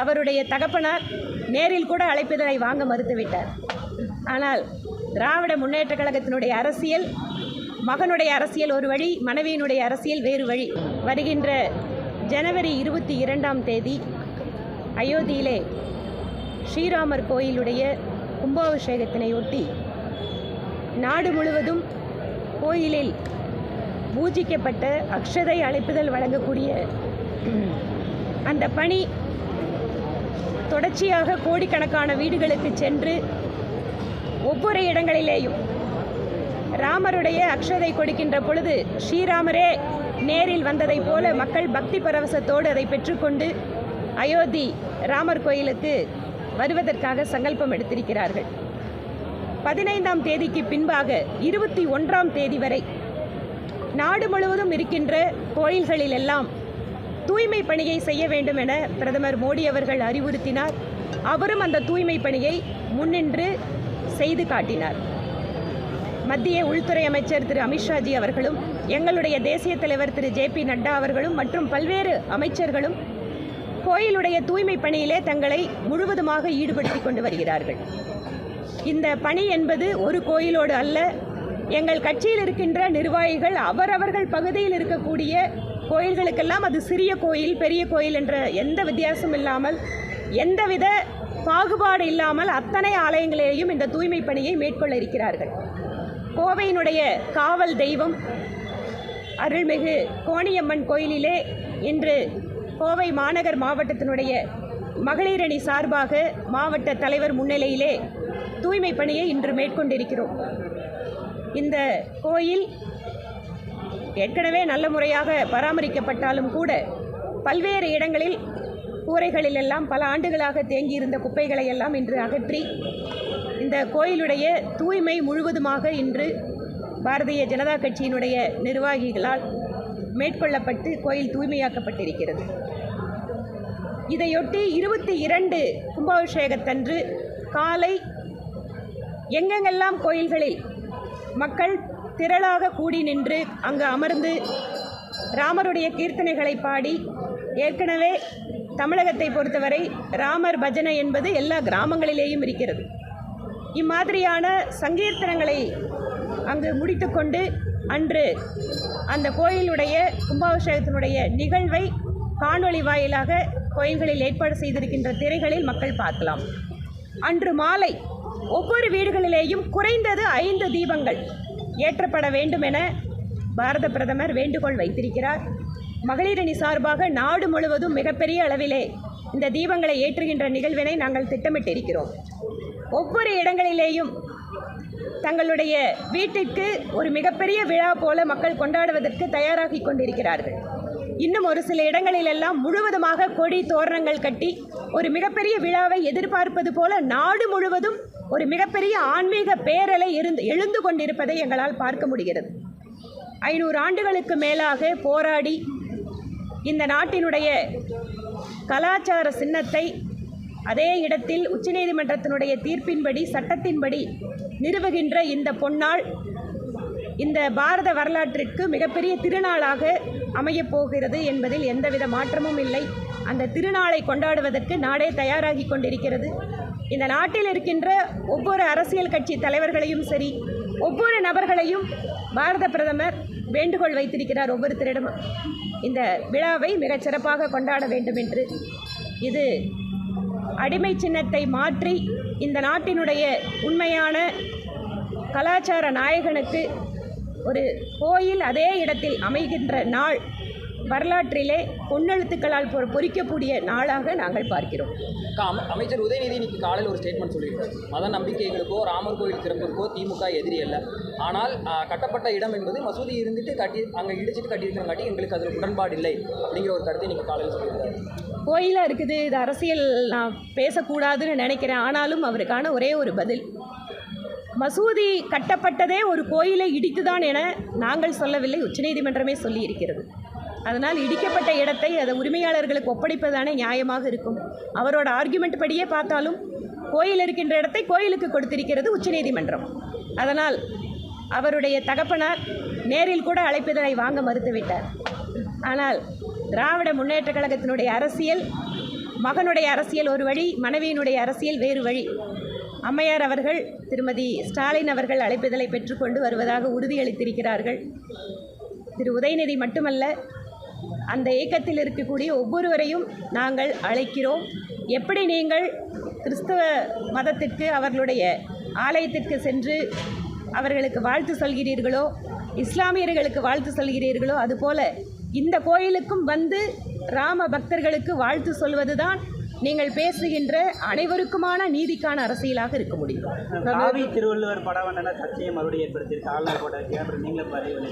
அவருடைய தகப்பனார் நேரில் கூட அழைப்பிதழை வாங்க மறுத்துவிட்டார். ஆனால் திராவிட முன்னேற்ற கழகத்தினுடைய அரசியல் மகனுடைய அரசியல் ஒரு வழி மனைவியினுடைய அரசியல் வேறு வழி. வருகின்ற ஜனவரி இருபத்தி இரண்டாம் தேதி அயோத்தியிலே ஸ்ரீராமர் கோயிலுடைய கும்பாபிஷேகத்தினையொட்டி நாடு முழுவதும் கோயிலில் பூஜிக்கப்பட்ட அக்ஷதை அழைப்புதல் வழங்கக்கூடிய அந்த பணி தொடர்ச்சியாக கோடிக்கணக்கான வீடுகளுக்கு சென்று ஒவ்வொரு இடங்களிலேயும் ராமருடைய அக்ஷதை கொடுக்கின்ற பொழுது ஸ்ரீராமரே நேரில் வந்ததைப் போல மக்கள் பக்தி பரவசத்தோடு அதை பெற்றுக்கொண்டு அயோத்தி ராமர் கோயிலுக்கு வருவதற்காக சங்கல்பம் எடுத்திருக்கிறார்கள். பதினைந்தாம் தேதிக்கு பின்பாக இருபத்தி ஒன்றாம் தேதி வரை நாடு முழுவதும் இருக்கின்ற கோயில்களில் எல்லாம் தூய்மை பணியை செய்ய வேண்டும் என பிரதமர் மோடி அவர்கள் அறிவுறுத்தினார். அவரும் அந்த தூய்மை பணியை முன்னின்று செய்து காட்டினார். மத்திய உள்துறை அமைச்சர் திரு அமித்ஷாஜி அவர்களும் எங்களுடைய தேசிய தலைவர் திரு ஜே பி நட்டா அவர்களும் மற்றும் பல்வேறு அமைச்சர்களும் கோயிலுடைய தூய்மை பணியிலே தங்களை முழுவதுமாக ஈடுபடுத்தி கொண்டு வருகிறார்கள். இந்த பணி என்பது ஒரு கோயிலோடு அல்ல எங்கள் கட்சியில் இருக்கின்ற நிர்வாகிகள் அவரவர்கள் பகுதியில் இருக்கக்கூடிய கோயில்களுக்கெல்லாம் அது சிறிய கோயில் பெரிய கோயில் என்ற எந்த வித்தியாசம் இல்லாமல் எந்தவித பாகுபாடு இல்லாமல் அத்தனை ஆலயங்களிலேயும் இந்த தூய்மை பணியை மேற்கொள்ள இருக்கிறார்கள். கோவையினுடைய காவல் தெய்வம் அருள்மிகு கோணியம்மன் கோயிலிலே இன்று கோவை மாநகர் மாவட்டத்தினுடைய மகளிரணி சார்பாக மாவட்ட தலைவர் முன்னிலையிலே தூய்மை பணியை இன்று மேற்கொண்டிருக்கிறோம். இந்த கோயில் ஏற்கனவே நல்ல முறையாக பராமரிக்கப்பட்டாலும் கூட பல்வேறு இடங்களில் கூரைகளில் எல்லாம் பல ஆண்டுகளாக தேங்கியிருந்த குப்பைகளை எல்லாம் இன்று அகற்றி இந்த கோயிலுடைய தூய்மை முழுவதுமாக இன்று பாரதிய ஜனதா கட்சியினுடைய நிர்வாகிகளால் மேற்கொள்ளப்பட்டு கோயில் தூய்மையாக்கப்பட்டிருக்கிறது. இதையொட்டி இருபத்தி இரண்டு கும்பாபிஷேகத்தன்று காலை எங்கெங்கெல்லாம் கோயில்களில் மக்கள் திரளாக கூடி நின்று அங்கு அமர்ந்து ராமருடைய கீர்த்தனைகளை பாடி ஏற்கனவே தமிழகத்தை பொறுத்தவரை ராமர் பஜனை என்பது எல்லா கிராமங்களிலேயும் இருக்கிறது. இம்மாதிரியான சங்கீர்த்தனங்களை அங்கு முடித்துக்கொண்டு அன்று அந்த கோயிலுடைய கும்பாபிஷேகத்தினுடைய நிகழ்வை காணொளி வாயிலாக கோயில்களில் ஏற்பாடு செய்திருக்கின்ற திரைகளில் மக்கள் பார்க்கலாம். அன்று மாலை ஒவ்வொரு வீடுகளிலேயும் குறைந்தது ஐந்து தீபங்கள் ஏற்றப்பட வேண்டும் என பாரத பிரதமர் வேண்டுகோள் வைத்திருக்கிறார். மகளிரணி சார்பாக நாடு முழுவதும் மிகப்பெரிய அளவிலே இந்த தீபங்களை ஏற்றுகின்ற நிகழ்வினை நாங்கள் திட்டமிட்டிருக்கிறோம். ஒவ்வொரு இடங்களிலேயும் தங்களுடைய வீட்டிற்கு ஒரு மிகப்பெரிய விழா போல மக்கள் கொண்டாடுவதற்கு தயாராகி கொண்டிருக்கிறார்கள். இன்னும் ஒரு சில இடங்களிலெல்லாம் முழுவதுமாக கொடி தோரணங்கள் கட்டி ஒரு மிகப்பெரிய விழாவை எதிர்பார்ப்பது போல நாடு முழுவதும் ஒரு மிகப்பெரிய ஆன்மீக பேரலை இருந்து எழுந்து கொண்டிருப்பதை எங்களால் பார்க்க முடிகிறது. ஐநூறு ஆண்டுகளுக்கு மேலாக போராடி இந்த நாட்டினுடைய கலாச்சார சின்னத்தை அதே இடத்தில் உச்சநீதிமன்றத்தினுடைய தீர்ப்பின்படி சட்டத்தின்படி நிறுவுகின்ற இந்த பொன்னாள் இந்த பாரத வரலாற்றிற்கு மிகப்பெரிய திருநாளாக அமையப் போகிறது என்பதில் எந்தவித மாற்றமும் இல்லை. அந்த திருநாளை கொண்டாடுவதற்கு நாடே தயாராகி கொண்டிருக்கிறது. இந்த நாட்டில் இருக்கின்ற ஒவ்வொரு அரசியல் கட்சி தலைவர்களையும் சரி ஒவ்வொரு நபர்களையும் பாரத பிரதமர் வேண்டுகோள் வைத்திருக்கிறார் ஒவ்வொருத்தரிடமும் இந்த விழாவை மிகச்சிறப்பாக கொண்டாட வேண்டும் என்று. இது அடிமை சின்னத்தை மாற்றி இந்த நாட்டினுடைய உண்மையான கலாச்சார நாயகனுக்கு ஒரு கோயில் அதே இடத்தில் அமைகின்ற நாள் வரலாற்றிலே பொன்னெழுத்துக்களால் பொறிக்கக்கூடிய நாளாக நாங்கள் பார்க்கிறோம். அமைச்சர் உதயநிதி இன்னைக்கு காலையில் ஒரு ஸ்டேட்மெண்ட் சொல்லியிருக்காரு. மத நம்பிக்கைகளுக்கோ ராமர் கோயில் திறப்பிற்கோ திமுக எதிரி அல்ல. ஆனால் கட்டப்பட்ட இடம் என்பது மசூதி இருந்துட்டு கட்டி அங்கே இடிச்சிட்டு கட்டியிருக்கிறங்காட்டி எங்களுக்கு அதில் உடன்பாடு இல்லை அப்படிங்கிற ஒரு கருத்தை இன்னைக்கு காலையில் சொல்லியிருக்காரு. கோயிலாக இருக்குது இது அரசியல் நான் பேசக்கூடாதுன்னு நினைக்கிறேன். ஆனாலும் அவருக்கான ஒரே ஒரு பதில். மசூதி கட்டப்பட்டதே ஒரு கோயிலை இடித்துதான் என நாங்கள் சொல்லவில்லை உச்சநீதிமன்றமே சொல்லி இருக்கிறது அதனால் இடிக்கப்பட்ட இடத்தை அதை உரிமையாளர்களுக்கு ஒப்படைப்பதானே நியாயமாக இருக்கும். அவரோட ஆர்குமெண்ட் படியே பார்த்தாலும் கோயில் இருக்கின்ற இடத்தை கோயிலுக்கு கொடுத்திருக்கிறது உச்சநீதிமன்றம் அதனால் அவருடைய தகப்பனார் நேரில் கூட அழைப்பதனை வாங்க மறுத்துவிட்டார். ஆனால் திராவிட முன்னேற்ற கழகத்தினுடைய அரசியல் மகனுடைய அரசியல் ஒரு வழி மனைவியினுடைய அரசியல் வேறு வழி. அம்மையார் அவர்கள் திருமதி ஸ்டாலின் அவர்கள் அழைப்புதலை பெற்றுக்கொண்டு வருவதாக உறுதியளித்திருக்கிறார்கள். திரு உதயநிதி மட்டுமல்ல அந்த இயக்கத்தில் இருக்கக்கூடிய ஒவ்வொருவரையும் நாங்கள் அழைக்கிறோம். எப்படி நீங்கள் கிறிஸ்தவ மதத்திற்கு அவர்களுடைய ஆலயத்திற்கு சென்று அவர்களுக்கு வாழ்த்து சொல்கிறீர்களோ இஸ்லாமியர்களுக்கு வாழ்த்து சொல்கிறீர்களோ அதுபோல இந்த கோயிலுக்கும் வந்து ராம பக்தர்களுக்கு வாழ்த்து சொல்வதுதான் நீங்கள் பேசுகின்ற அனைவருக்குமான நீதிக்கான அரசியலாக இருக்க முடியும். காவி திருவள்ளுவர் படம் வந்து சர்ச்சையை மறுபடியும் ஏற்படுத்தியிருக்கு? ஆளுநர் போட்ட அப்புறம் நீங்களும் பதிவு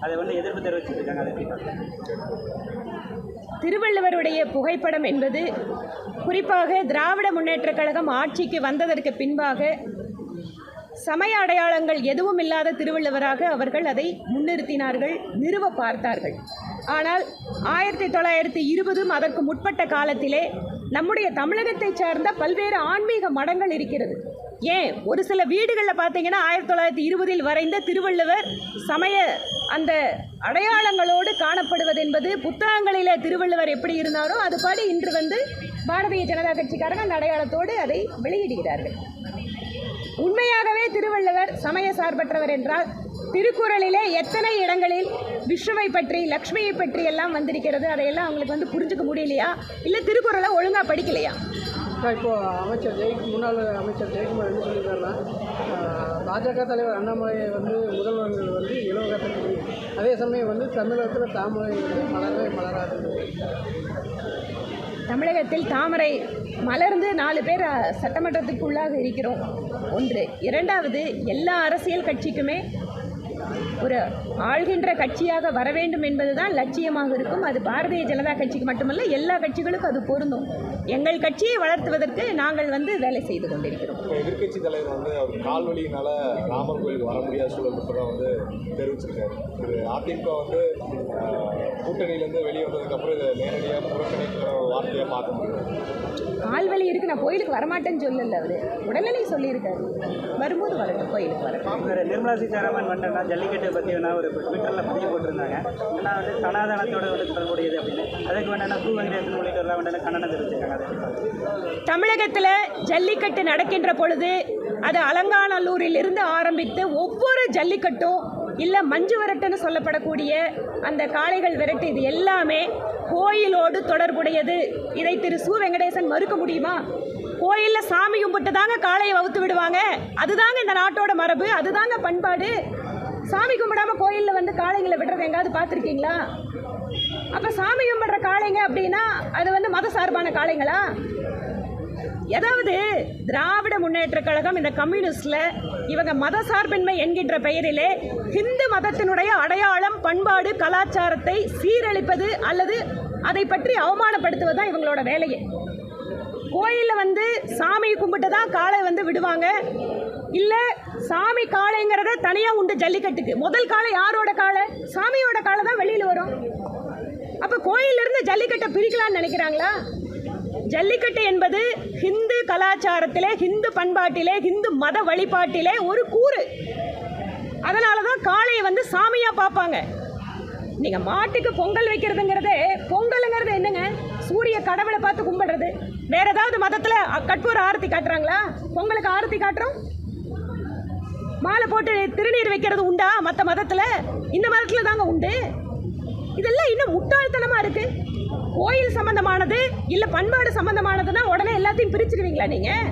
அதை வந்து எதிர்ப்பு தெரிவிச்சிருக்காங்க அதை திருவள்ளுவருடைய புகைப்படம் என்பது குறிப்பாக திராவிட முன்னேற்றக் கழகம் ஆட்சிக்கு வந்ததற்கு பின்பாக சமய அடையாளங்கள் எதுவும் இல்லாத திருவள்ளுவராக அவர்கள் அதை முன்னிறுத்தினார்கள் நிறுவ பார்த்தார்கள். ஆனால் ஆயிரத்தி தொள்ளாயிரத்தி இருபதும் அதற்கு முற்பட்ட காலத்திலே நம்முடைய தமிழகத்தை சார்ந்த பல்வேறு ஆன்மீக மடங்கள் இருக்கிறது. ஏன்? ஒரு சில வீடுகளில் பார்த்தீங்கன்னா ஆயிரத்தி தொள்ளாயிரத்தி இருபதில் வரைந்த திருவள்ளுவர் சமய அந்த அடையாளங்களோடு காணப்படுவது என்பது புத்தகங்களில் திருவள்ளுவர் எப்படி இருந்தாரோ அதுபடி இன்று வந்து பாரதிய ஜனதா கட்சிக்காரங்க அந்த அடையாளத்தோடு அதை வெளியிடுகிறார்கள். உண்மையாகவே திருவள்ளுவர் சமய சார்பற்றவர் என்றால் திருக்குறளிலே எத்தனை இடங்களில் விஷ்ணுவை பற்றி லக்ஷ்மியை பற்றி எல்லாம் வந்திருக்கிறது? அதையெல்லாம் அவங்களுக்கு வந்து புரிஞ்சுக்க முடியலையா? இல்லை திருக்குறளை ஒழுங்காக படிக்கலையா? அக்கா, இப்போ அமைச்சர் ஜெய் முன்னாள் அமைச்சர் ஜெயக்குமார் என்ன சொல்லியிருக்காருன்னா பாஜக தலைவர் அண்ணாமலை வந்து முதல்வர்கள் வந்து இலவகத்தை அதே சமயம் வந்து தமிழகத்தில் தாமரை வந்து மலரவே மலராது. தமிழகத்தில் தாமரை மலர்ந்து நாலு பேர் சட்டமன்றத்துக்குள்ளாக இருக்கிறோம். ஒன்று இரண்டாவது எல்லா அரசியல் கட்சிக்குமே ஒரு ஆள்கின்ற கட்சியாக வர வேண்டும் என்பதுதான் லட்சியமாக இருக்கும். அது பாரதிய ஜனதா கட்சிக்கு மட்டுமல்ல எல்லா கட்சிகளுக்கும் அது பொருந்தும். எங்கள் கட்சியை வளர்த்துவதற்கு நாங்கள் வந்து வேலை செய்து கொண்டிருக்கிறோம். எதிர்கட்சி தலைவர் வந்து அவர் கால்வழியினால ராமர் கோயிலுக்கு வர முடியாத சூழல் வந்து தெரிவிச்சிருக்காரு. அதிமுக வந்து கூட்டணியிலேருந்து வெளியே வந்ததுக்கப்புறம் இதை நேரடியாக புறக்கணிக்கிற ஒரு வார்த்தையாக பார்க்க முடியும் கால்வலி இருக்கு. நான் கோயிலுக்கு வரமாட்டேன்னு சொல்லல அவர். உடல்நிலை சொல்லியிருக்காரு. வரும்போது வரட்டும் கோயிலுக்கு வரட்டும். நிர்மலா சீதாராமன் வந்துட்டா ஜல்லிக்கட்டை பற்றி வேணா ஒரு ட்விட்டரில் பதிவு போட்டிருந்தாங்க. ஏன்னா வந்து சனாதனத்தோட வந்து தொடர்புடையது அப்படின்னு. அதுக்கு வேணா பூ வெங்கடேசன் உள்ளிட்டவர்கள் வேணா கண்டனம் தெரிவிச்சிருக்காங்க? தமிழகத்தில் ஜல்லிக்கட்டு நடக்கின்ற பொழுது அது அலங்காநல்லூரில் இருந்து ஆரம்பித்து ஒவ்வொரு ஜல்லிக்கட்டும் இல்லை மஞ்சு விரட்டுன்னு சொல்லப்படக்கூடிய அந்த காளைகள் விரட்டு இது எல்லாமே கோயிலோடு தொடர்புடையது. இதை திரு சு வெங்கடேசன் மறுக்க முடியுமா? கோயிலில் சாமி கும்பிட்டு தாங்க காளையை வகுத்து விடுவாங்க. அதுதாங்க இந்த நாட்டோட மரபு அதுதாங்க பண்பாடு. சாமி கும்பிடாம கோயிலில் வந்து காளைங்களை விடுறது எங்காவது பார்த்துருக்கீங்களா? அப்போ சாமி கும்பிடுற காளைங்க அப்படின்னா அது வந்து மத சார்பான காளைங்களா? ஏதாவது திராவிட முன்னேற்ற கழகம் இந்த கம்யூனிஸ்டில் இவங்க மத சார்பின்மை என்கின்ற பெயரிலே ஹிந்து மதத்தினுடைய அடையாளம் பண்பாடு கலாச்சாரத்தை சீரழிப்பது அல்லது அதை பற்றி அவமானப்படுத்துவது தான் இவங்களோட வேலையே. கோயிலில் வந்து சாமி கும்பிட்டு தான் காளை வந்து விடுவாங்க. இல்லை சாமி காளைங்கிறத தனியாக உண்டு ஜல்லிக்கட்டுக்கு. முதல் காளை யாரோட காளை? சாமியோட காளை தான் வெளியில் வரும். அப்போ கோயிலிருந்து ஜல்லிக்கட்டை பிரிக்கலான்னு நினைக்கிறாங்களா? ஜல்லிக்கட்டு என்பது ஹிந்து கலாச்சாரத்திலே ஹிந்து பண்பாட்டிலே ஹிந்து மத வழிபாட்டிலே ஒரு கூறு. அதனால தான் காளையை வந்து சாமியாக பார்ப்பாங்க. நீங்கள் மாட்டுக்கு பொங்கல் வைக்கிறதுங்கிறது பொங்கலுங்கிறது என்னங்க? சூரிய கடவுளை பார்த்து கும்பிடுறது. வேற ஏதாவது மதத்தில் கற்பூர ஆரத்தி காட்டுறாங்களா? பொங்கலுக்கு ஆரத்தி காட்டுறோம்? மாலை போட்டு திருநீர் வைக்கிறது உண்டா மற்ற மதத்தில்? இந்த மதத்தில் தாங்க உண்டு. இதெல்லாம் இன்னும் முட்டாள்தனமாக இருக்கு? கோயில் சம்பந்தமானது இல்லை பண்பாடு சம்பந்தமானதுன்னா உடனே எல்லாத்தையும் பிரிச்சுக்குவீங்களா நீங்கள்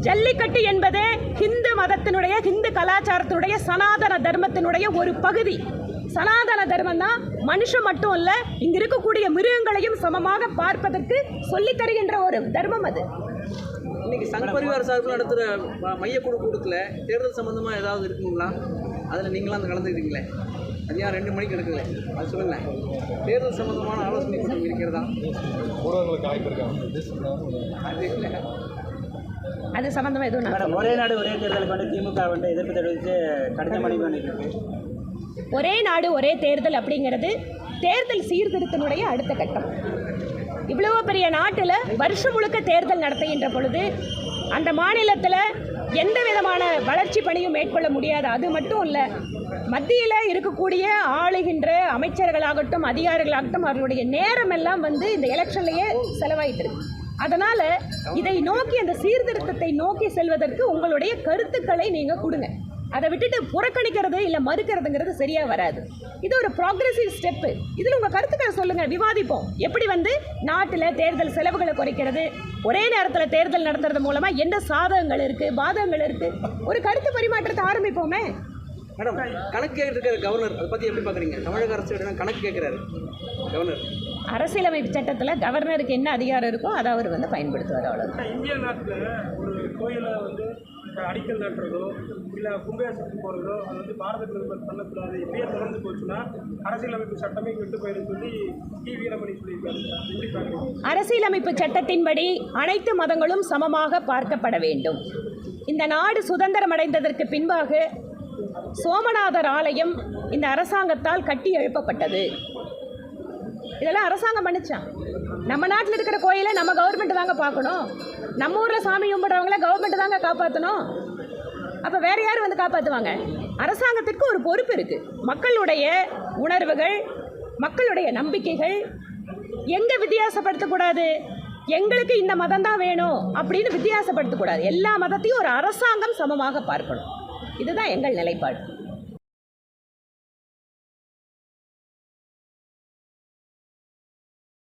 ஜல்லிக்கட்டு என்பது ஹிந்து மதத்தினுடைய ஹிந்து கலாச்சாரத்தினுடைய சனாதன தர்மத்தினுடைய ஒரு பகுதி. சனாதன தர்மம் தான் மனுஷன் மட்டும் இல்லை இங்க இருக்கக்கூடிய மிருகங்களையும் சமமாக பார்ப்பதற்கு சொல்லித் தருகின்ற ஒரு தர்மம் அது. இன்னைக்கு சங்க பரிவார சார்பில் நடத்துகிற ம- மையக்குழு கூட்டத்தில் தேர்தல் சம்மந்தமாக ஏதாவது இருக்குங்களா? அதில் நீங்களாம் அந்த கலந்துக்கிறீங்களே. ஏன் ரெண்டு மணிக்கு எடுக்கல அது சொல்லுங்களேன் தேர்தல் சம்மந்தமான ஆலோசனை கூட்டம் இருக்கிறதா ஊடகங்களுக்கு வாய்ப்பு இருக்காங்க அது இல்லை அது சம்பந்தமா எதுவும் மேடம் ஒரே நாடு ஒரே தேர்தலுக்கு வந்து திமுக வந்து எதிர்ப்பு தெரிவித்து கடிதம் அனுப்பி பண்ணியிருக்கு ஒரே நாடு ஒரே தேர்தல் அப்படிங்கிறது தேர்தல் சீர்திருத்தனுடைய அடுத்த கட்டம். இவ்வளவு பெரிய நாட்டில் வருஷம் முழுக்க தேர்தல் நடத்துகின்ற பொழுது அந்த மாநிலத்தில் எந்த விதமான வளர்ச்சி பணியும் மேற்கொள்ள முடியாது. அது மட்டும் இல்லை மத்தியில் இருக்கக்கூடிய ஆளுகின்ற அமைச்சர்களாகட்டும் அதிகாரிகளாகட்டும் அவர்களுடைய நேரம் எல்லாம் வந்து இந்த எலெக்ஷன்லேயே செலவாயிட்டு இருக்கு அதனால் இதை நோக்கி அந்த சீர்திருத்தத்தை நோக்கி செல்வதற்கு உங்களுடைய கருத்துக்களை நீங்கள் கொடுங்க. அதை விட்டுட்டு புறக்கணிக்கிறது இல்லை மறுக்கிறதுங்கிறது சரியாக வராது. இது ஒரு ப்ராக்ரெசிவ் ஸ்டெப்பு இதில் உங்கள் கருத்துக்களை சொல்லுங்கள் விவாதிப்போம். எப்படி வந்து நாட்டில் தேர்தல் செலவுகளை குறைக்கிறது ஒரே நேரத்தில் தேர்தல் நடத்துறது மூலமாக என்ன சாதகங்கள் இருக்குது பாதகங்கள் இருக்குது ஒரு கருத்து பரிமாற்றத்தை ஆரம்பிப்போமே. மேடம் கணக்கு கேட்டிருக்காரு கவர்னர் அதை பற்றி எப்படி பார்க்குறீங்க தமிழக அரசு கணக்கு கேட்குறாரு. கவர்னர் அரசியலமைப்பு சட்டத்தில் கவர்னருக்கு என்ன அதிகாரம் இருக்கோ அதை அவர் வந்து பயன்படுத்துவார் அவ்வளோ இந்திய நாட்டில் ஒரு கோயிலை வந்து அடிக்கல் நாட்டுறதோ இல்லை கும்பாபிஷேகத்துக்கு போகிறதோ அது வந்து பாரத பிரதமர் பண்ணக்கூடாது. இப்படியே தொடர்ந்து போச்சுன்னா அரசியலமைப்பு சட்டமே கெட்டு போயிடும் சொல்லி வீரமணி சொல்லியிருக்காரு. அரசியலமைப்பு சட்டத்தின்படி அனைத்து மதங்களும் சமமாக பார்க்கப்பட வேண்டும். இந்த நாடு சுதந்திரம் அடைந்ததற்கு பின்பாக சோமநாதர் ஆலயம் இந்த அரசாங்கத்தால் கட்டி எழுப்பப்பட்டது. இதெல்லாம் அரசாங்கம் பண்ணிச்சான் நம்ம நாட்டில் இருக்கிற கோயிலை நம்ம கவர்மெண்ட் தாங்க பார்க்கணும். நம்ம ஊரில் சாமி கும்பிட்றவங்கள கவர்மெண்ட் தாங்க காப்பாற்றணும் அப்போ வேறு யார் வந்து காப்பாற்றுவாங்க அரசாங்கத்திற்கு ஒரு பொறுப்பு இருக்குது மக்களுடைய உணர்வுகள் மக்களுடைய நம்பிக்கைகள் எங்கே வித்தியாசப்படுத்தக்கூடாது? எங்களுக்கு இந்த மதம் தான் வேணும் அப்படின்னு வித்தியாசப்படுத்தக்கூடாது. எல்லா மதத்தையும் ஒரு அரசாங்கம் சமமாக பார்க்கணும். இதுதான் எங்கள் நிலைப்பாடு.